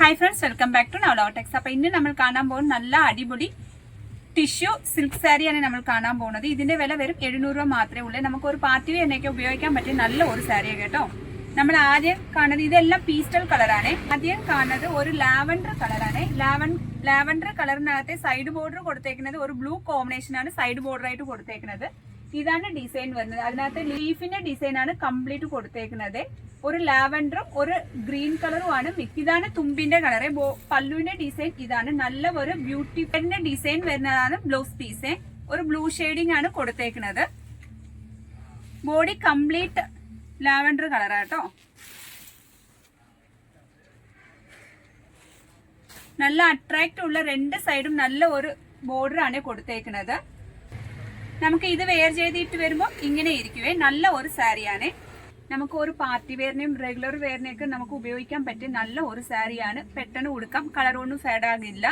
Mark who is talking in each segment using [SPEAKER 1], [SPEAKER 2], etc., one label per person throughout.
[SPEAKER 1] Hi friends welcome back to Navalotex അപ്പൊ ഇന്ന് നമ്മൾ കാണാൻ പോകുന്ന നല്ല അടിപൊളി ടിഷ്യൂ സിൽക്ക് സാരിയാണ് നമ്മൾ കാണാൻ പോകുന്നത്. ഇതിന്റെ വില വെറും എഴുന്നൂറ് രൂപ മാത്രമേ ഉള്ളൂ. നമുക്ക് ഒരു പാർട്ടി വെയറിനൊക്കെ ഉപയോഗിക്കാൻ പറ്റിയ നല്ല ഒരു സാരിയാണ് കേട്ടോ. നമ്മൾ ആദ്യം കാണുന്നത് ഇതെല്ലാം പീസ്റ്റൽ കളറാണ് ആദ്യം കാണുന്നത് ഒരു ലാവൻഡർ കളറാണ് ലാവൻ ലാവൻഡർ കളറിനകത്തെ സൈഡ് ബോർഡർ കൊടുത്തേക്കുന്നത് ഒരു ബ്ലൂ കോമ്പിനേഷൻ ആണ് സൈഡ് ബോർഡർ ആയിട്ട് കൊടുത്തേക്കുന്നത്. ഇതാണ് ഡിസൈൻ വരുന്നത്. അതിനകത്ത് ലീഫിന്റെ ഡിസൈൻ ആണ് കംപ്ലീറ്റ് കൊടുത്തേക്കുന്നത്. ഒരു ലാവൻഡറും ഒരു ഗ്രീൻ കളറും ആണ് ഇതാണ് തുമ്പിന്റെ കളറ്. പല്ലുവിന്റെ ഡിസൈൻ ഇതാണ്. നല്ല ഒരു ബ്യൂട്ടിഫുളിന്റെ ഡിസൈൻ വരുന്നതാണ് ബ്ലൗസ് പീസ് ഒരു ബ്ലൂ ഷെയ്ഡിംഗ് ആണ് കൊടുത്തേക്കുന്നത്. ബോഡി കംപ്ലീറ്റ് ലാവൻഡർ കളറാട്ടോ നല്ല അട്രാക്റ്റ് ഉള്ള രണ്ട് സൈഡും നല്ല ഒരു ബോർഡർ ആണ് കൊടുത്തേക്കുന്നത്. നമുക്ക് ഇത് വെയർ ചെയ്തിട്ട് വരുമ്പോൾ ഇങ്ങനെ ഇരിക്കുവേ. നല്ല ഒരു സാരിയാണ്. നമുക്ക് ഒരു പാർട്ടി വെയറിനെയും റെഗുലർ വെയറിനെയൊക്കെ നമുക്ക് ഉപയോഗിക്കാൻ പറ്റിയ നല്ല ഒരു സാരിയാണ്. പെട്ടെന്ന് കൊടുക്കാം കളറൊന്നും ഒന്നും ഫേഡ് ആകില്ല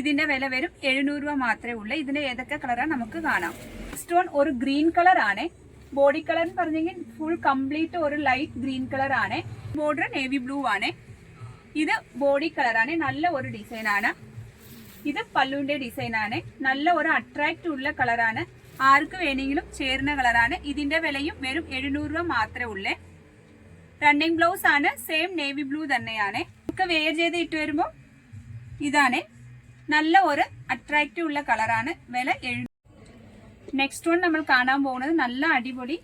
[SPEAKER 1] ഇതിന്റെ വില വരും എഴുന്നൂറ് രൂപ മാത്രമേ ഉള്ളൂ. ഇതിന്റെ ഏതൊക്കെ കളറാണ് നമുക്ക് കാണാം. സ്റ്റോൺ ഒരു ഗ്രീൻ കളർ ആണ്. ബോഡി കളർ എന്ന് പറഞ്ഞെങ്കിൽ ഫുൾ കംപ്ലീറ്റ് ഒരു ലൈറ്റ് ഗ്രീൻ കളർ ആണ്. ബോർഡർ നേവി ബ്ലൂ ആണ്. ഇത് ബോഡി കളറാണ് നല്ല ഒരു ഡിസൈൻ ആണ്. ഇത് പല്ലുവിന്റെ ഡിസൈൻ ആണ്. നല്ല ഒരു അട്രാക്റ്റ് ഉള്ള കളറാണ് ആർക്ക് വേണമെങ്കിലും ചേരുന്ന കളറാണ്. ഇതിന്റെ വിലയും വെറും എഴുന്നൂറ് രൂപ മാത്രമേ ഉള്ളേ. റണ്ണിങ് ബ്ലൗസ് ആണ്. സെയിം നേവി ബ്ലൂ തന്നെയാണ്. നമുക്ക് വെയർ ചെയ്ത് ഇട്ട് വരുമ്പോൾ ഇതാണ്. നല്ല ഒരു അട്രാക്റ്റീവ് ഉള്ള കളറാണ്. വില എഴുന്നൂറ് നെക്സ്റ്റ് വൺ നമ്മൾ കാണാൻ പോകുന്നത് നല്ല അടിപൊളി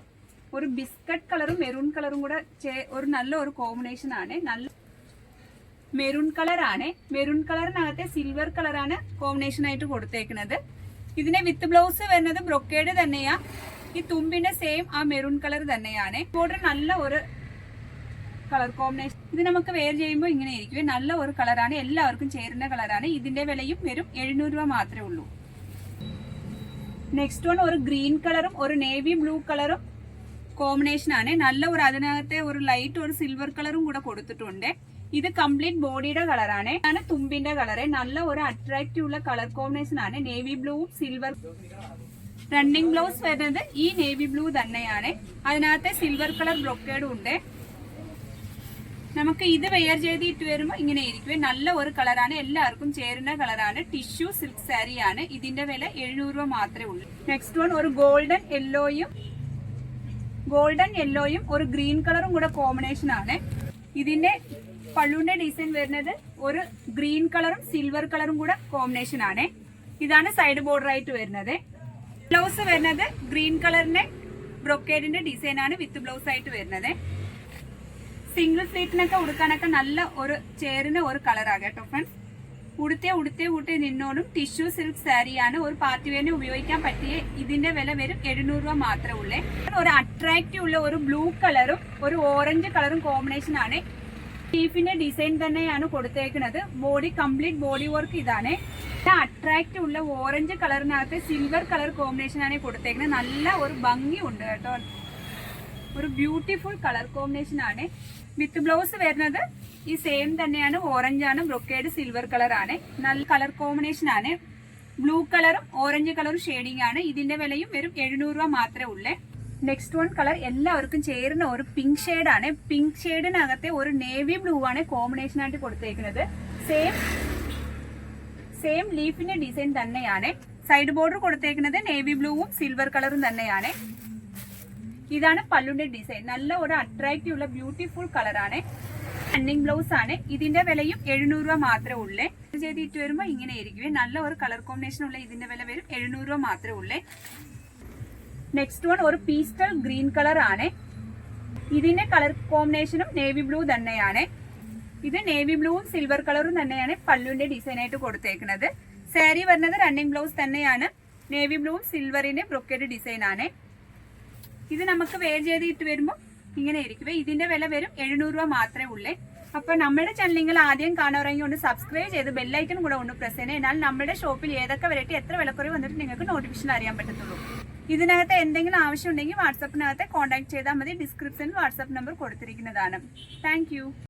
[SPEAKER 1] ഒരു ബിസ്ക്കറ്റ് കളറും മെറൂൺ കളറും കൂടെ ഒരു നല്ല ഒരു കോമ്പിനേഷൻ ആണ്. നല്ല മെറൂൺ കളറാണ് മെറൂൺ കളറിനകത്തെ സിൽവർ കളറാണ് കോമ്പിനേഷൻ ആയിട്ട് കൊടുത്തേക്കുന്നത്. ഇതിന്റെ വിത്ത് ബ്ലൗസ് വരുന്നത് ബ്രൊക്കേഡ് തന്നെയാ. ഈ തുമ്പിന്റെ സെയിം ആ മെറൂൺ കളർ തന്നെയാണ്. ബോർഡർ നല്ല ഒരു കളർ കോമ്പിനേഷൻ ഇത് നമുക്ക് വെയർ ചെയ്യുമ്പോൾ ഇങ്ങനെ ഇരിക്കും. നല്ല ഒരു കളറാണ് എല്ലാവർക്കും ചേരുന്ന കളറാണ് ഇതിന്റെ വിലയും വെറും എഴുന്നൂറ് രൂപ മാത്രമേ ഉള്ളൂ. നെക്സ്റ്റ് വൺ ഒരു ഗ്രീൻ കളറും ഒരു നേവി ബ്ലൂ കളറും കോമ്പിനേഷൻ ആണ്. നല്ല ഒരു അതിനകത്തെ ഒരു ലൈറ്റ് ഒരു സിൽവർ കളറും കൂടെ കൊടുത്തിട്ടുണ്ട്. ഇത് കംപ്ലീറ്റ് ബോഡിയുടെ കളറാണ്. ആണ് തുമ്പിന്റെ കളറ്. നല്ല ഒരു അട്രാക്റ്റീവ് ഉള്ള കളർ കോമ്പിനേഷൻ ആണ്. നേവി ബ്ലൂവും സിൽവർ റണ്ണിംഗ് ബ്ലൗസ് വരുന്നത് ഈ നേവി ബ്ലൂ തന്നെയാണ്. അതിനകത്തെ സിൽവർ കളർ ബ്രൊക്കേഡും ഉണ്ട്. നമുക്ക് ഇത് വെയർ ചെയ്ത് ഇട്ട് വരുമ്പോൾ ഇങ്ങനെ ഇരിക്കും. നല്ല ഒരു കളറാണ് എല്ലാവർക്കും ചേരുന്ന കളറാണ് ടിഷ്യൂ സിൽക്ക് സാരിയാണ് ഇതിന്റെ വില എഴുന്നൂറ് രൂപ മാത്രമേ ഉള്ളൂ. നെക്സ്റ്റ് വൺ ഒരു ഗോൾഡൻ യെല്ലോയും ഗോൾഡൻ യെല്ലോയും ഒരു ഗ്രീൻ കളറും കൂടെ കോമ്പിനേഷൻ ആണ്. ഇതിന്റെ പള്ളുവിന്റെ ഡിസൈൻ വരുന്നത് ഒരു ഗ്രീൻ കളറും സിൽവർ കളറും കൂടെ കോമ്പിനേഷൻ ആണ്. ഇതാണ് സൈഡ് ബോർഡർ ആയിട്ട് വരുന്നത്. ബ്ലൗസ് വരുന്നത് ഗ്രീൻ കളറിന്റെ ബ്രൊക്കേഡിന്റെ ഡിസൈൻ ആണ് വിത്ത് ബ്ലൗസ് ആയിട്ട് വരുന്നത്. സിംഗിൾ സീറ്റിനൊക്കെ ഉടുക്കാനൊക്കെ നല്ല ഒരു ചേരുന്ന ഒരു കളറാണ് കേട്ടോ ഫ്രണ്ട്സ് ഉടുത്തേ ഉടുത്തേ കൂട്ടി നിന്നോടും ടിഷ്യൂ സിൽക്ക് സാരിയാണ് ഒരു പാർട്ടി വേണ്ടി ഉപയോഗിക്കാൻ പറ്റിയ ഇതിന്റെ വില വരും എഴുന്നൂറ് രൂപ മാത്രമേ ഉള്ളേ. ഒരു അട്രാക്റ്റീവ് ഉള്ള ഒരു ബ്ലൂ കളറും ഒരു ഓറഞ്ച് കളറും കോമ്പിനേഷൻ ആണ്. ലീഫിന്റെ ഡിസൈൻ തന്നെയാണ് കൊടുത്തേക്കുന്നത്. ബോഡി കംപ്ലീറ്റ് ബോഡി വർക്ക് ഇതാണ്. അട്രാക്റ്റ് ഉള്ള ഓറഞ്ച് കളറിനകത്ത് സിൽവർ കളർ കോമ്പിനേഷൻ ആണ് കൊടുത്തേക്കുന്നത്. നല്ല ഒരു ഭംഗി ഉണ്ട് കേട്ടോ. ഒരു ബ്യൂട്ടിഫുൾ കളർ കോമ്പിനേഷൻ ആണ്. വിത്ത് ബ്ലൗസ് വരുന്നത് ഈ സെയിം തന്നെയാണ്. ഓറഞ്ച് ആണ് ബ്രൊക്കേഡ് സിൽവർ കളർ ആണ്. നല്ല കളർ കോമ്പിനേഷൻ ആണ്. ബ്ലൂ കളറും ഓറഞ്ച് കളറും ഷെയ്ഡിംഗ് ആണ്. ഇതിന്റെ വിലയും വെറും എഴുന്നൂറ് രൂപ മാത്രമേ ഉള്ളേ. നെക്സ്റ്റ് വൺ കളർ എല്ലാവർക്കും ചേരുന്ന ഒരു പിങ്ക് ഷെയ്ഡ് ആണ്. പിങ്ക് ഷെയ്ഡിനകത്തെ ഒരു നേവി ബ്ലൂ ആണ് കോമ്പിനേഷൻ ആയിട്ട് കൊടുത്തേക്കുന്നത്. സെയിം സെയിം ലീഫിന്റെ ഡിസൈൻ തന്നെയാണ്. സൈഡ് ബോർഡർ കൊടുത്തേക്കുന്നത് നേവി ബ്ലൂവും സിൽവർ കളറും തന്നെയാണ്. ഇതാണ് പല്ലുന്റെ ഡിസൈൻ നല്ല ഒരു അട്രാക്റ്റീവ് ഉള്ള ബ്യൂട്ടിഫുൾ കളറാണ് റണ്ണിങ് ബ്ലൗസ് ആണ്. ഇതിന്റെ വിലയും എഴുന്നൂറ് രൂപ മാത്രമേ ഉള്ളേ. ചെയ്തിട്ട് വരുമ്പോൾ ഇങ്ങനെ ആയിരിക്കും നല്ല ഒരു കളർ കോമ്പിനേഷൻ ഉള്ള ഇതിന്റെ വില വരും. എഴുന്നൂറ് രൂപ മാത്രമേ ഉള്ളേ. നെക്സ്റ്റ് വൺ ഒരു പീസ്റ്റൽ ഗ്രീൻ കളർ ആണ്. ഇതിന്റെ കളർ കോമ്പിനേഷനും നേവി ബ്ലൂ തന്നെയാണ്. ഇത് നേവി ബ്ലൂവും സിൽവർ കളറും തന്നെയാണ് പല്ലുവിന്റെ ഡിസൈൻ ആയിട്ട് കൊടുത്തേക്കുന്നത്. സാരി വരുന്നത് റണ്ണിങ് ബ്ലൗസ് തന്നെയാണ്. നേവി ബ്ലൂവും സിൽവറിന്റെ ബ്രൊക്കേഡ് ഡിസൈൻ ആണ്. ഇത് നമുക്ക് വെയർ ചെയ്തിട്ട് വരുമ്പോൾ ഇങ്ങനെ ഇരിക്കും ഇതിന്റെ വില വരും എഴുന്നൂറ് രൂപ മാത്രമേ ഉള്ളേ. അപ്പൊ നമ്മുടെ ചാനൽ നിങ്ങൾ ആദ്യം കാണാറെങ്കിൽ ഒന്ന് സബ്സ്ക്രൈബ് ചെയ്ത് ബെല്ലൈക്കൺ കൂടെ ഒന്ന് പ്രസ് ചെയ്യണേ. എന്നാൽ നമ്മുടെ ഷോപ്പിൽ ഏതൊക്കെ വെറൈറ്റി എത്ര വിലക്കുറവ് വന്നിട്ട് നിങ്ങൾക്ക് നോട്ടിഫിക്കേഷൻ അറിയാൻ പറ്റത്തുള്ളൂ. ഇതിനകത്ത് എന്തെങ്കിലും ആവശ്യം ഉണ്ടെങ്കിൽ വാട്സപ്പിനകത്ത് കോൺടാക്ട് ചെയ്താൽ മതി. ഡിസ്ക്രിപ്ഷനിൽ വാട്സപ്പ് നമ്പർ കൊടുത്തിരിക്കുന്നതാണ്. താങ്ക്